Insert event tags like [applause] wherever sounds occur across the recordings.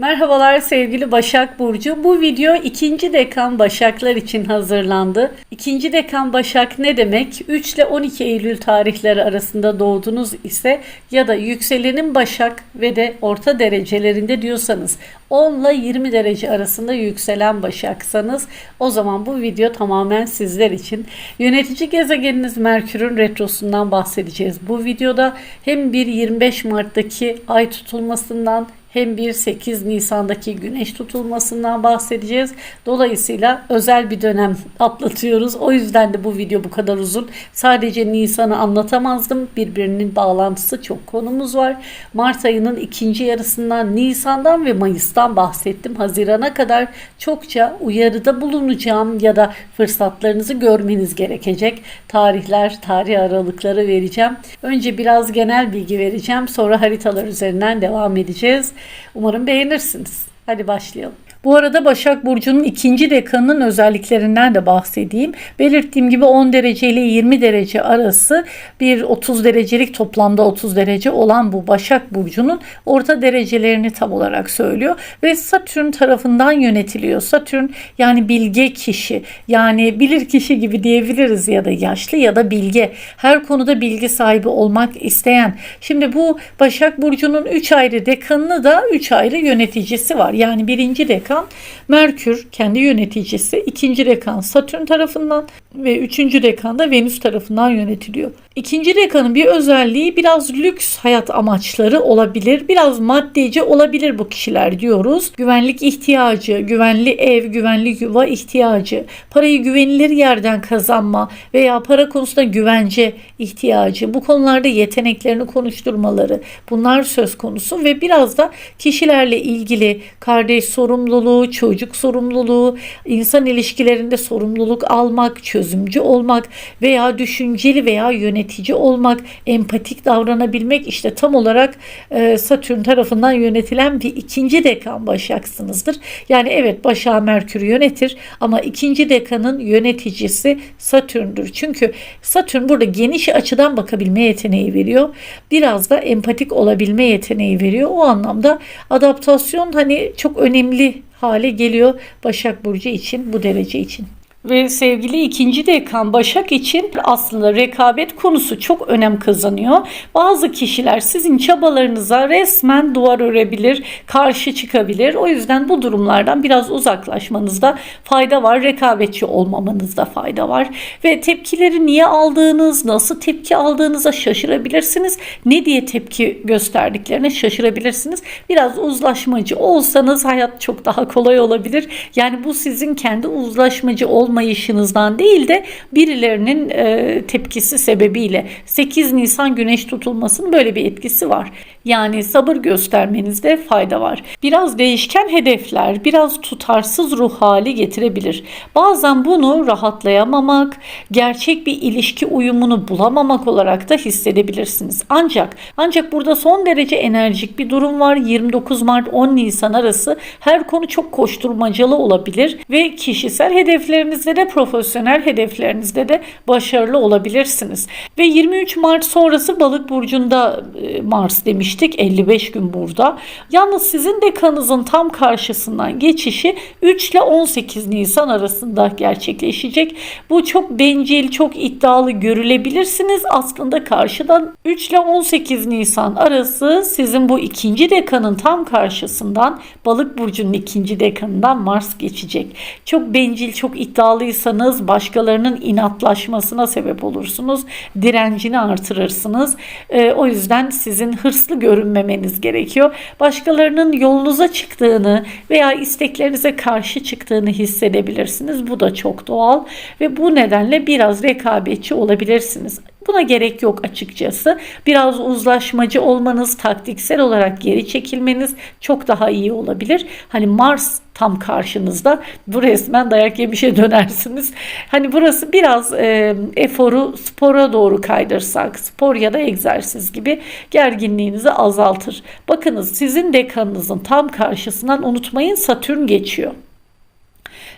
Merhabalar sevgili Başak Burcu. Bu video ikinci dekan Başaklar için hazırlandı. İkinci dekan Başak ne demek? 3 ile 12 Eylül tarihleri arasında doğdunuz ise ya da yükselenin Başak ve de orta derecelerinde diyorsanız 10 ile 20 derece arasında yükselen Başaksanız o zaman bu video tamamen sizler için. Yönetici gezegeniniz Merkür'ün retrosundan bahsedeceğiz. Bu videoda hem bir 25 Mart'taki ay tutulmasından hem bir 8 Nisan'daki güneş tutulmasından bahsedeceğiz. Dolayısıyla özel bir dönem atlatıyoruz. O yüzden de bu video bu kadar uzun. Sadece Nisan'ı anlatamazdım. Birbirinin bağlantısı çok konumuz var. Mart ayının ikinci yarısından Nisan'dan ve Mayıs'tan bahsettim. Hazirana kadar çokça uyarıda bulunacağım ya da fırsatlarınızı görmeniz gerekecek. Tarihler, tarih aralıkları vereceğim. Önce biraz genel bilgi vereceğim. Sonra haritalar üzerinden devam edeceğiz. Umarım beğenirsiniz. Hadi başlayalım. Bu arada Başak Burcu'nun ikinci dekanının özelliklerinden de bahsedeyim. Belirttiğim gibi 10 derece ile 20 derece arası bir 30 derecelik toplamda 30 derece olan bu Başak Burcu'nun orta derecelerini tam olarak söylüyor. Ve Satürn tarafından yönetiliyor. Satürn yani bilge kişi yani bilir kişi gibi diyebiliriz ya da yaşlı ya da bilge. Her konuda bilgi sahibi olmak isteyen. Şimdi bu Başak Burcu'nun 3 ayrı dekanını da 3 ayrı yöneticisi var. Yani birinci dekan dekan Merkür kendi yöneticisi, ikinci dekan Satürn tarafından ve üçüncü dekan da Venüs tarafından yönetiliyor. İkinci dekanın bir özelliği biraz lüks hayat amaçları olabilir. Biraz maddeci olabilir bu kişiler diyoruz. Güvenlik ihtiyacı, güvenli ev, güvenli yuva ihtiyacı, parayı güvenilir yerden kazanma veya para konusunda güvence ihtiyacı, bu konularda yeteneklerini konuşturmaları bunlar söz konusu ve biraz da kişilerle ilgili kardeş sorumluluğu, çocuk sorumluluğu, insan ilişkilerinde sorumluluk almak, çözümcü olmak veya düşünceli veya yönetici olmak, empatik davranabilmek işte tam olarak e, Satürn tarafından yönetilen bir ikinci dekan başaksınızdır. Yani evet başa Merkür yönetir ama ikinci dekanın yöneticisi Satürn'dür. Çünkü Satürn burada geniş açıdan bakabilme yeteneği veriyor. Biraz da empatik olabilme yeteneği veriyor. O anlamda adaptasyon hani çok önemli hale geliyor Başak Burcu için bu derece için. Ve sevgili ikinci dekan Başak için aslında rekabet konusu çok önem kazanıyor. Bazı kişiler sizin çabalarınıza resmen duvar örebilir, karşı çıkabilir. O yüzden bu durumlardan biraz uzaklaşmanızda fayda var. Rekabetçi olmamanızda fayda var. Ve tepkileri niye aldığınız, nasıl tepki aldığınıza şaşırabilirsiniz. Ne diye tepki gösterdiklerine şaşırabilirsiniz. Biraz uzlaşmacı olsanız hayat çok daha kolay olabilir. Yani bu sizin kendi uzlaşmacı olmanız olmayışınızdan değil de birilerinin e, tepkisi sebebiyle 8 Nisan güneş tutulmasının böyle bir etkisi var. Yani sabır göstermenizde fayda var. Biraz değişken hedefler, biraz tutarsız ruh hali getirebilir. Bazen bunu rahatlayamamak, gerçek bir ilişki uyumunu bulamamak olarak da hissedebilirsiniz. Ancak ancak burada son derece enerjik bir durum var. 29 Mart 10 Nisan arası her konu çok koşturmacalı olabilir ve kişisel hedeflerinizde de profesyonel hedeflerinizde de başarılı olabilirsiniz. Ve 23 Mart sonrası Balık burcunda e, Mars demiş demiştik 55 gün burada. Yalnız sizin dekanınızın tam karşısından geçişi 3 ile 18 Nisan arasında gerçekleşecek. Bu çok bencil, çok iddialı görülebilirsiniz. Aslında karşıdan 3 ile 18 Nisan arası sizin bu ikinci dekanın tam karşısından Balık burcunun ikinci dekanından Mars geçecek. Çok bencil, çok iddialıysanız başkalarının inatlaşmasına sebep olursunuz. Direncini artırırsınız. E, o yüzden sizin hırslı görünmemeniz gerekiyor. Başkalarının yolunuza çıktığını veya isteklerinize karşı çıktığını hissedebilirsiniz. Bu da çok doğal ve bu nedenle biraz rekabetçi olabilirsiniz. Buna gerek yok açıkçası. Biraz uzlaşmacı olmanız, taktiksel olarak geri çekilmeniz çok daha iyi olabilir. Hani Mars tam karşınızda. Bu resmen dayak yemişe [laughs] dönersiniz. Hani burası biraz e, eforu spora doğru kaydırsak, spor ya da egzersiz gibi gerginliğinizi azaltır. Bakınız sizin dekanınızın tam karşısından unutmayın Satürn geçiyor.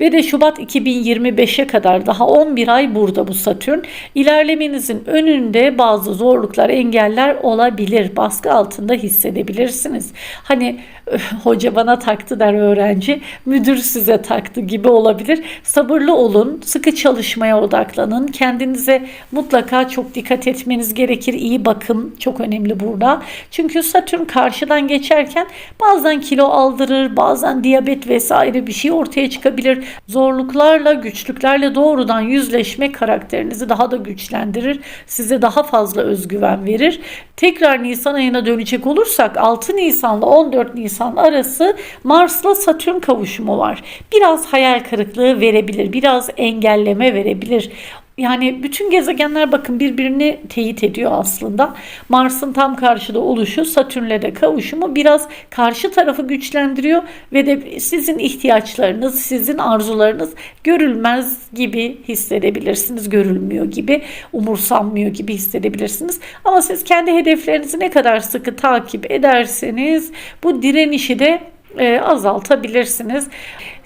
Ve de Şubat 2025'e kadar daha 11 ay burada bu Satürn. İlerlemenizin önünde bazı zorluklar, engeller olabilir. Baskı altında hissedebilirsiniz. Hani [laughs] hoca bana taktı der öğrenci, müdür size taktı gibi olabilir. Sabırlı olun, sıkı çalışmaya odaklanın. Kendinize mutlaka çok dikkat etmeniz gerekir. İyi bakın çok önemli burada. Çünkü Satürn karşıdan geçerken bazen kilo aldırır, bazen diyabet vesaire bir şey ortaya çıkabilir. Zorluklarla, güçlüklerle doğrudan yüzleşme karakterinizi daha da güçlendirir. Size daha fazla özgüven verir. Tekrar Nisan ayına dönecek olursak 6 Nisan'la 14 Nisan arası Mars'la Satürn kavuşumu var. Biraz hayal kırıklığı verebilir, biraz engelleme verebilir. Yani bütün gezegenler bakın birbirini teyit ediyor aslında. Mars'ın tam karşıda oluşu, Satürn'le de kavuşumu biraz karşı tarafı güçlendiriyor ve de sizin ihtiyaçlarınız, sizin arzularınız görülmez gibi hissedebilirsiniz. Görülmüyor gibi, umursanmıyor gibi hissedebilirsiniz. Ama siz kendi hedeflerinizi ne kadar sıkı takip ederseniz bu direnişi de e, azaltabilirsiniz.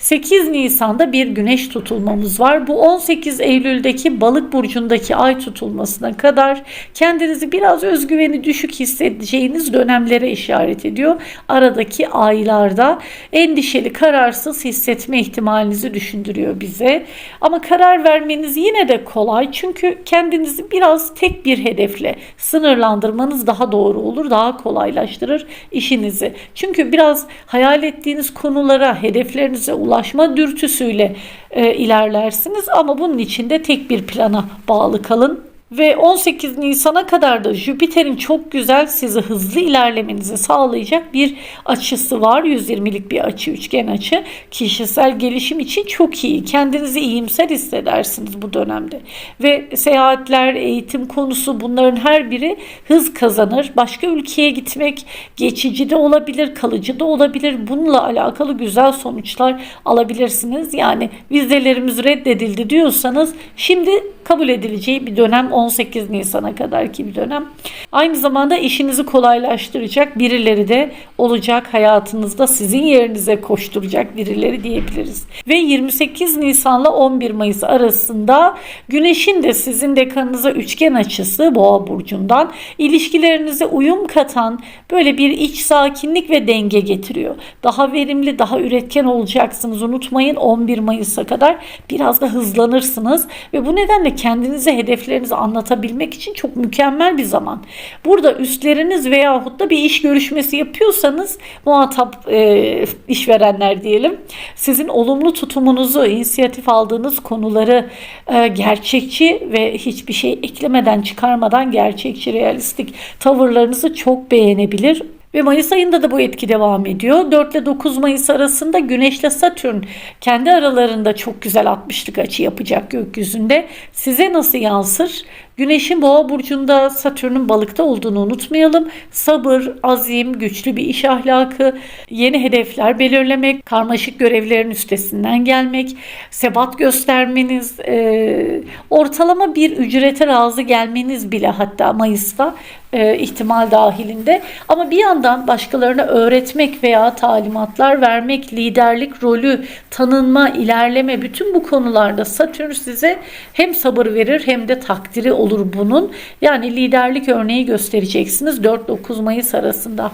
8 Nisan'da bir güneş tutulmamız var. Bu 18 Eylül'deki balık burcundaki ay tutulmasına kadar kendinizi biraz özgüveni düşük hissedeceğiniz dönemlere işaret ediyor. Aradaki aylarda endişeli, kararsız hissetme ihtimalinizi düşündürüyor bize. Ama karar vermeniz yine de kolay. Çünkü kendinizi biraz tek bir hedefle sınırlandırmanız daha doğru olur, daha kolaylaştırır işinizi. Çünkü biraz hayal ettiğiniz konulara, hedeflerinize ulaşma dürtüsüyle e, ilerlersiniz ama bunun için de tek bir plana bağlı kalın. Ve 18 Nisan'a kadar da Jüpiter'in çok güzel sizi hızlı ilerlemenizi sağlayacak bir açısı var. 120'lik bir açı, üçgen açı. Kişisel gelişim için çok iyi. Kendinizi iyimser hissedersiniz bu dönemde. Ve seyahatler, eğitim konusu bunların her biri hız kazanır. Başka ülkeye gitmek geçici de olabilir, kalıcı da olabilir. Bununla alakalı güzel sonuçlar alabilirsiniz. Yani vizelerimiz reddedildi diyorsanız şimdi kabul edileceği bir dönem 18 Nisan'a kadar ki bir dönem. Aynı zamanda işinizi kolaylaştıracak birileri de olacak hayatınızda sizin yerinize koşturacak birileri diyebiliriz. Ve 28 Nisan'la 11 Mayıs arasında Güneş'in de sizin dekanınıza üçgen açısı Boğa burcundan ilişkilerinize uyum katan böyle bir iç sakinlik ve denge getiriyor. Daha verimli, daha üretken olacaksınız. Unutmayın 11 Mayıs'a kadar biraz da hızlanırsınız ve bu nedenle kendinize hedeflerinizi anlatabilmek için çok mükemmel bir zaman. Burada üstleriniz veyahut da bir iş görüşmesi yapıyorsanız muhatap e, işverenler diyelim sizin olumlu tutumunuzu, inisiyatif aldığınız konuları e, gerçekçi ve hiçbir şey eklemeden çıkarmadan gerçekçi, realistik tavırlarınızı çok beğenebilir. Ve Mayıs ayında da bu etki devam ediyor. 4 ile 9 Mayıs arasında Güneş ile Satürn kendi aralarında çok güzel 60'lık açı yapacak gökyüzünde. Size nasıl yansır? Güneşin boğa burcunda Satürn'ün balıkta olduğunu unutmayalım. Sabır, azim, güçlü bir iş ahlakı, yeni hedefler belirlemek, karmaşık görevlerin üstesinden gelmek, sebat göstermeniz, e, ortalama bir ücrete razı gelmeniz bile hatta Mayıs'ta e, ihtimal dahilinde. Ama bir yandan başkalarına öğretmek veya talimatlar vermek, liderlik rolü, tanınma, ilerleme bütün bu konularda Satürn size hem sabır verir hem de takdiri olur bunun. Yani liderlik örneği göstereceksiniz 4-9 Mayıs arasında.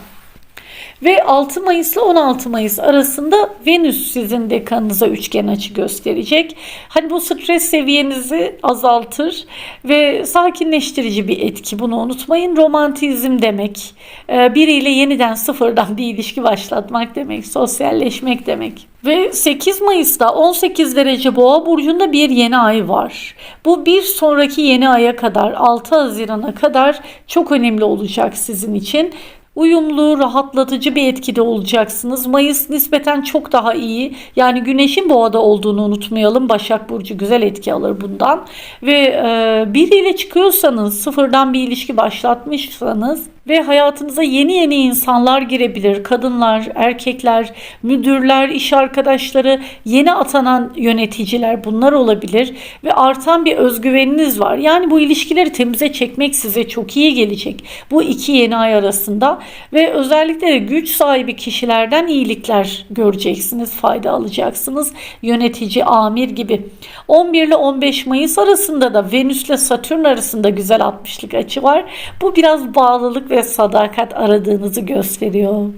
Ve 6 Mayıs ile 16 Mayıs arasında Venüs sizin dekanınıza üçgen açı gösterecek. Hani bu stres seviyenizi azaltır ve sakinleştirici bir etki. Bunu unutmayın. Romantizm demek. Ee, biriyle yeniden sıfırdan bir ilişki başlatmak demek. Sosyalleşmek demek. Ve 8 Mayıs'ta 18 derece boğa burcunda bir yeni ay var. Bu bir sonraki yeni aya kadar 6 Haziran'a kadar çok önemli olacak sizin için uyumlu, rahatlatıcı bir etkide olacaksınız. Mayıs nispeten çok daha iyi. Yani güneşin boğada olduğunu unutmayalım. Başak Burcu güzel etki alır bundan. Ve e, biriyle çıkıyorsanız, sıfırdan bir ilişki başlatmışsanız ve hayatınıza yeni yeni insanlar girebilir. Kadınlar, erkekler, müdürler, iş arkadaşları, yeni atanan yöneticiler bunlar olabilir ve artan bir özgüveniniz var. Yani bu ilişkileri temize çekmek size çok iyi gelecek. Bu iki yeni ay arasında ve özellikle güç sahibi kişilerden iyilikler göreceksiniz, fayda alacaksınız. Yönetici, amir gibi. 11 ile 15 Mayıs arasında da Venüs ile Satürn arasında güzel 60'lık açı var. Bu biraz bağlılık ve sadakat aradığınızı gösteriyor.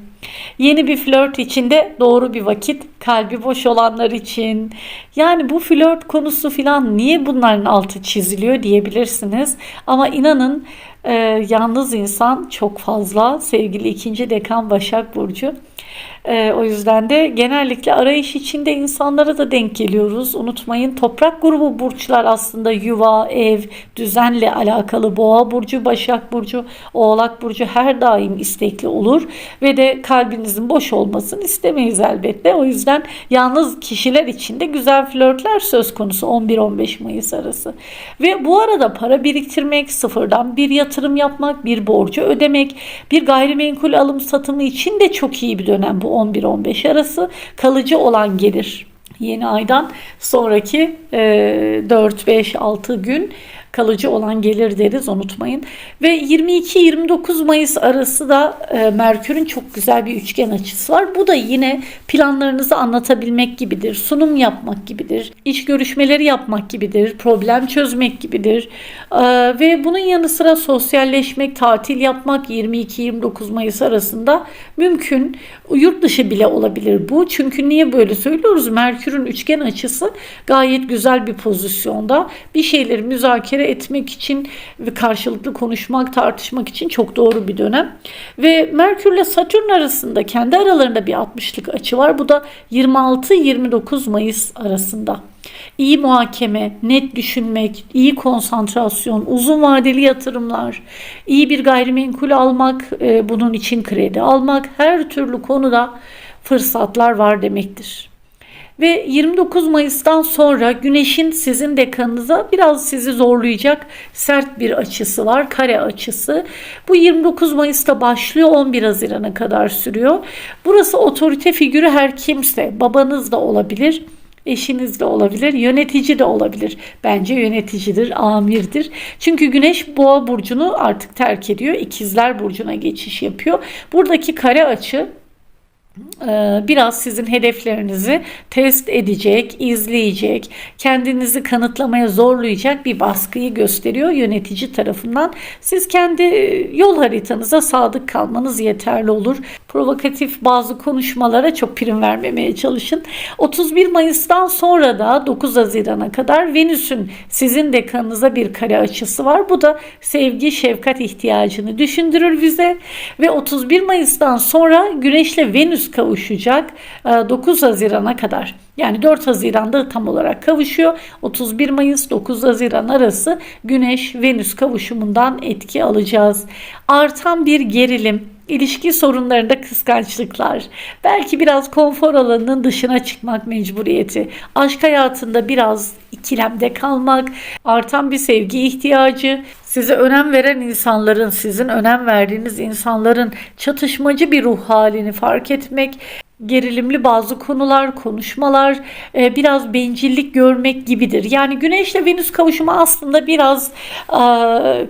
Yeni bir flört içinde doğru bir vakit kalbi boş olanlar için. Yani bu flört konusu falan niye bunların altı çiziliyor diyebilirsiniz. Ama inanın e, yalnız insan çok fazla sevgili ikinci dekan Başak Burcu. E, o yüzden de genellikle arayış içinde insanlara da denk geliyoruz. Unutmayın toprak grubu burçlar aslında yuva, ev, düzenle alakalı. Boğa burcu, Başak burcu, Oğlak burcu her daim istekli olur ve de kalbinizin boş olmasını istemeyiz elbette. O yüzden yalnız kişiler için de güzel flörtler söz konusu 11-15 Mayıs arası. Ve bu arada para biriktirmek, sıfırdan bir yatırım yapmak, bir borcu ödemek, bir gayrimenkul alım satımı için de çok iyi bir dönem bu 11-15 arası kalıcı olan gelir. Yeni aydan sonraki e, 4-5-6 gün kalıcı olan gelir deriz unutmayın. Ve 22-29 Mayıs arası da e, Merkür'ün çok güzel bir üçgen açısı var. Bu da yine planlarınızı anlatabilmek gibidir. Sunum yapmak gibidir. iş görüşmeleri yapmak gibidir. Problem çözmek gibidir. E, ve bunun yanı sıra sosyalleşmek, tatil yapmak 22-29 Mayıs arasında mümkün. Yurt dışı bile olabilir bu. Çünkü niye böyle söylüyoruz? Merkür'ün üçgen açısı gayet güzel bir pozisyonda. Bir şeyleri müzakere etmek için ve karşılıklı konuşmak, tartışmak için çok doğru bir dönem. Ve Merkür ile Satürn arasında kendi aralarında bir 60'lık açı var. Bu da 26-29 Mayıs arasında. İyi muhakeme, net düşünmek, iyi konsantrasyon, uzun vadeli yatırımlar, iyi bir gayrimenkul almak, e, bunun için kredi almak her türlü konuda fırsatlar var demektir. Ve 29 Mayıs'tan sonra Güneş'in sizin dekanınıza biraz sizi zorlayacak sert bir açısı var. Kare açısı. Bu 29 Mayıs'ta başlıyor 11 Haziran'a kadar sürüyor. Burası otorite figürü her kimse. Babanız da olabilir eşiniz de olabilir, yönetici de olabilir. Bence yöneticidir, amirdir. Çünkü Güneş Boğa burcunu artık terk ediyor. İkizler burcuna geçiş yapıyor. Buradaki kare açı biraz sizin hedeflerinizi test edecek, izleyecek, kendinizi kanıtlamaya zorlayacak bir baskıyı gösteriyor yönetici tarafından. Siz kendi yol haritanıza sadık kalmanız yeterli olur. Provokatif bazı konuşmalara çok prim vermemeye çalışın. 31 Mayıs'tan sonra da 9 Haziran'a kadar Venüs'ün sizin dekanınıza bir kare açısı var. Bu da sevgi, şefkat ihtiyacını düşündürür bize. Ve 31 Mayıs'tan sonra Güneş'le Venüs kavuşacak 9 e, Haziran'a kadar. Yani 4 Haziran'da tam olarak kavuşuyor. 31 Mayıs 9 Haziran arası Güneş Venüs kavuşumundan etki alacağız. Artan bir gerilim, ilişki sorunlarında kıskançlıklar, belki biraz konfor alanının dışına çıkmak mecburiyeti, aşk hayatında biraz ikilemde kalmak, artan bir sevgi ihtiyacı, size önem veren insanların, sizin önem verdiğiniz insanların çatışmacı bir ruh halini fark etmek, gerilimli bazı konular, konuşmalar, e, biraz bencillik görmek gibidir. Yani Güneşle Venüs kavuşumu aslında biraz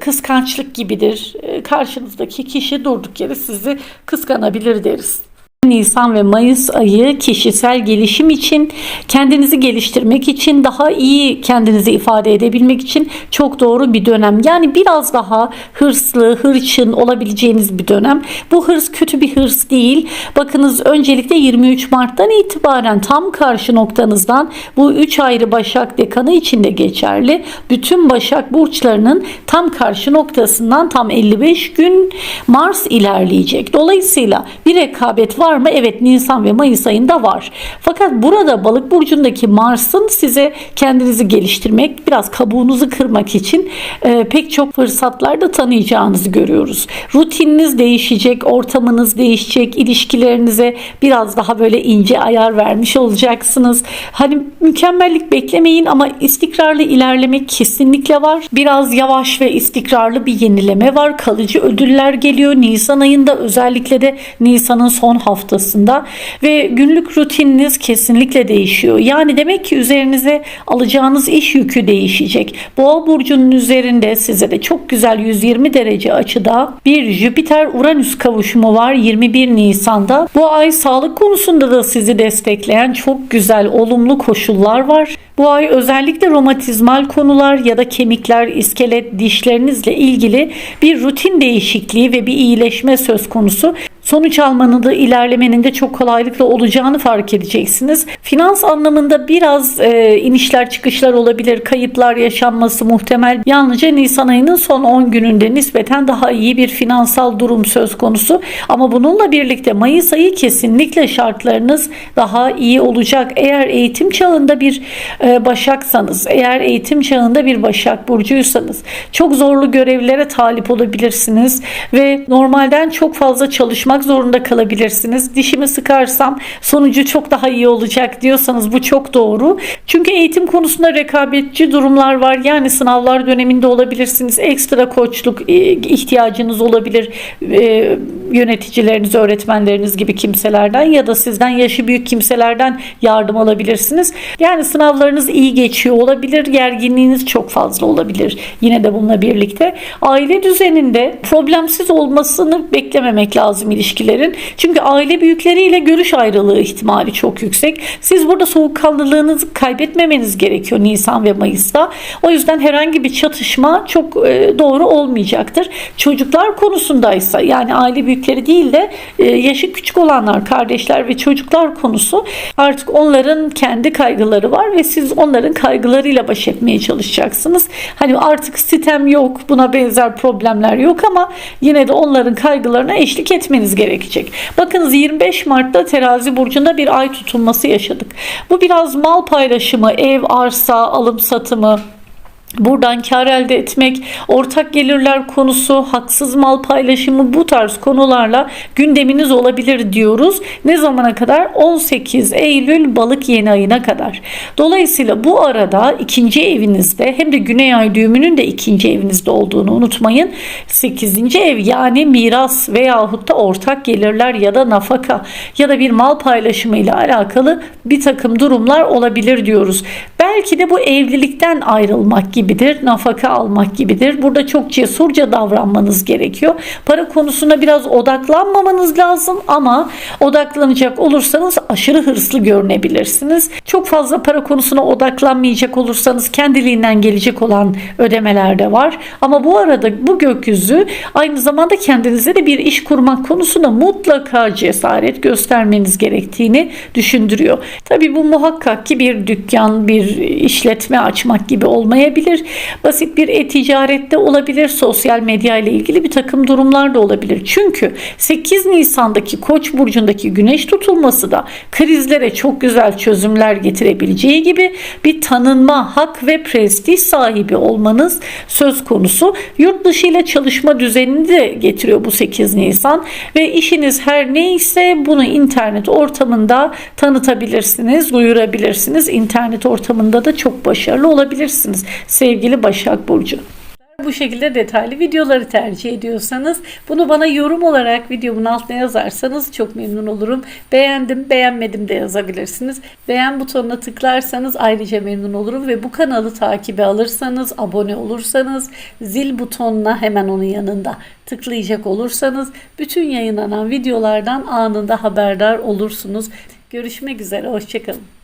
kıskançlık gibidir. E, karşınızdaki kişi durduk yere sizi kıskanabilir deriz. Nisan ve Mayıs ayı kişisel gelişim için, kendinizi geliştirmek için, daha iyi kendinizi ifade edebilmek için çok doğru bir dönem. Yani biraz daha hırslı, hırçın olabileceğiniz bir dönem. Bu hırs kötü bir hırs değil. Bakınız öncelikle 23 Mart'tan itibaren tam karşı noktanızdan bu 3 ayrı Başak dekanı için de geçerli. Bütün Başak burçlarının tam karşı noktasından tam 55 gün Mars ilerleyecek. Dolayısıyla bir rekabet var mı? Evet Nisan ve Mayıs ayında var. Fakat burada balık burcundaki Mars'ın size kendinizi geliştirmek, biraz kabuğunuzu kırmak için e, pek çok fırsatlar da tanıyacağınızı görüyoruz. Rutininiz değişecek, ortamınız değişecek, ilişkilerinize biraz daha böyle ince ayar vermiş olacaksınız. Hani mükemmellik beklemeyin ama istikrarlı ilerlemek kesinlikle var. Biraz yavaş ve istikrarlı bir yenileme var. Kalıcı ödüller geliyor Nisan ayında özellikle de Nisan'ın son haftasında ve günlük rutininiz kesinlikle değişiyor. Yani demek ki üzerinize alacağınız iş yükü değişecek. Boğa burcunun üzerinde size de çok güzel 120 derece açıda bir Jüpiter Uranüs kavuşumu var 21 Nisan'da. Bu ay sağlık konusunda da sizi destekleyen çok güzel olumlu koşullar var. Bu ay özellikle romatizmal konular ya da kemikler, iskelet, dişlerinizle ilgili bir rutin değişikliği ve bir iyileşme söz konusu. Sonuç almanın da ilerlemenin de çok kolaylıkla olacağını fark edeceksiniz. Finans anlamında biraz e, inişler çıkışlar olabilir, kayıplar yaşanması muhtemel. Yalnızca Nisan ayının son 10 gününde nispeten daha iyi bir finansal durum söz konusu. Ama bununla birlikte Mayıs ayı kesinlikle şartlarınız daha iyi olacak. Eğer eğitim çağında bir e, başaksanız, eğer eğitim çağında bir başak burcuysanız çok zorlu görevlere talip olabilirsiniz ve normalden çok fazla çalışmak zorunda kalabilirsiniz. Dişimi sıkarsam sonucu çok daha iyi olacak diyorsanız bu çok doğru. Çünkü eğitim konusunda rekabetçi durumlar var. Yani sınavlar döneminde olabilirsiniz. Ekstra koçluk e, ihtiyacınız olabilir. E, Yöneticileriniz, öğretmenleriniz gibi kimselerden ya da sizden yaşı büyük kimselerden yardım alabilirsiniz. Yani sınavlarınız iyi geçiyor olabilir. Gerginliğiniz çok fazla olabilir. Yine de bununla birlikte aile düzeninde problemsiz olmasını beklememek lazım ilişkilerin. Çünkü aile büyükleriyle görüş ayrılığı ihtimali çok yüksek. Siz burada soğukkanlılığınızı kaybetmemeniz gerekiyor Nisan ve Mayıs'ta. O yüzden herhangi bir çatışma çok e, doğru olmayacaktır. Çocuklar konusundaysa yani aile büyükleri değil de e, yaşı küçük olanlar, kardeşler ve çocuklar konusu artık onların kendi kaygıları var ve siz onların kaygılarıyla baş etmeye çalışacaksınız. Hani artık sitem yok, buna benzer problemler yok ama yine de onların kaygılarına eşlik etmeniz gerekecek. Bakınız 25 Mart'ta terazi burcunda bir ay tutulması yaşadık. Bu biraz mal paylaşımı, ev, arsa, alım satımı, Buradan kar elde etmek, ortak gelirler konusu, haksız mal paylaşımı bu tarz konularla gündeminiz olabilir diyoruz. Ne zamana kadar? 18 Eylül balık yeni ayına kadar. Dolayısıyla bu arada ikinci evinizde hem de güney ay düğümünün de ikinci evinizde olduğunu unutmayın. 8. ev yani miras veyahut da ortak gelirler ya da nafaka ya da bir mal paylaşımı ile alakalı bir takım durumlar olabilir diyoruz. Belki de bu evlilikten ayrılmak gibidir, nafaka almak gibidir. Burada çok cesurca davranmanız gerekiyor. Para konusuna biraz odaklanmamanız lazım ama odaklanacak olursanız aşırı hırslı görünebilirsiniz. Çok fazla para konusuna odaklanmayacak olursanız kendiliğinden gelecek olan ödemeler de var. Ama bu arada bu gökyüzü aynı zamanda kendinize de bir iş kurmak konusunda mutlaka cesaret göstermeniz gerektiğini düşündürüyor. Tabii bu muhakkak ki bir dükkan, bir işletme açmak gibi olmayabilir. Basit bir e-ticarette olabilir. Sosyal medya ile ilgili bir takım durumlar da olabilir. Çünkü 8 Nisan'daki Koç burcundaki güneş tutulması da krizlere çok güzel çözümler getirebileceği gibi bir tanınma, hak ve prestij sahibi olmanız söz konusu. Yurt dışı ile çalışma düzenini de getiriyor bu 8 Nisan ve işiniz her neyse bunu internet ortamında tanıtabilirsiniz, duyurabilirsiniz. İnternet ortamında da çok başarılı olabilirsiniz sevgili Başak Burcu. Bu şekilde detaylı videoları tercih ediyorsanız bunu bana yorum olarak videomun altına yazarsanız çok memnun olurum. Beğendim, beğenmedim de yazabilirsiniz. Beğen butonuna tıklarsanız ayrıca memnun olurum ve bu kanalı takibe alırsanız, abone olursanız, zil butonuna hemen onun yanında tıklayacak olursanız bütün yayınlanan videolardan anında haberdar olursunuz. Görüşmek üzere, hoşçakalın.